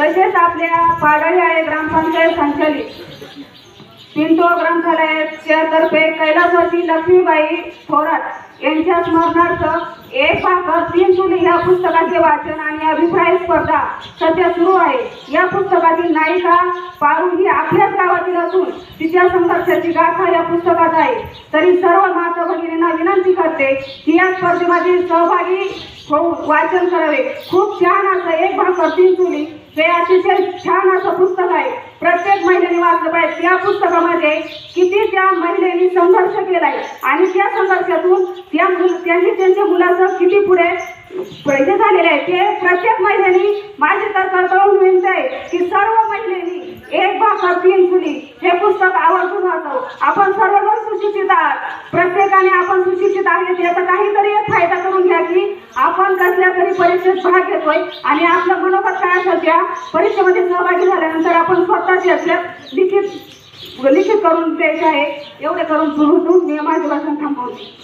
तसेच आपल्या पाडळी आहे ग्रामपंचायत संचालित. पिंटो ग्रंथालयाच्या तर्फे कैलासवासी लक्ष्मीबाई थोरात यांच्या स्मरणार्थ एक भाकर तीन चुली या पुस्तकाचे वाचन आणि अभिप्राय स्पर्धा सध्या सुरू आहे. या पुस्तकातील नायिका पारू ही आपल्याच गावातील संघर्षाची गाथा या पुस्तकात आहे. तरी सर्व माता भगिनींना विनंती करते की या स्पर्धेमध्ये सहभागी होऊन वाचन करावे. खूप छान असं एक भाकर तीन चुली हे अतिशय छान असं पुस्तक आहे. प्रत्येक महिलेने वाचलं पाहिजे. त्या पुस्तकामध्ये किती त्या महिलेने संघर्ष केलाय आणि त्या संघर्षातून त्या त्यांनी त्यांच्या मुलाचं किती पुढे पैसे झालेले आहे. ते प्रत्येक महिलेने माझी तर कर्तव्य विनंती आहे की सर्व महिलेनी एक भाकर तीन चुली हे पुस्तक आवर्जून वाचावं आपण सर्वजण सुशिक्षित आहात प्रत्येकाने आपण सुशिक्षित आहेत याचा काहीतरी एक फायदा करून घ्या की आपण कसल्या तरी परीक्षेत भाग घेतोय आणि आपलं मनोगत काय असेल त्या परीक्षेमध्ये सहभागी झाल्यानंतर आपण स्वतःच याच्यात लिखित लिखित करून द्यायचे आहे. एवढे करून सुरू मी माझे भाषण थांबवते.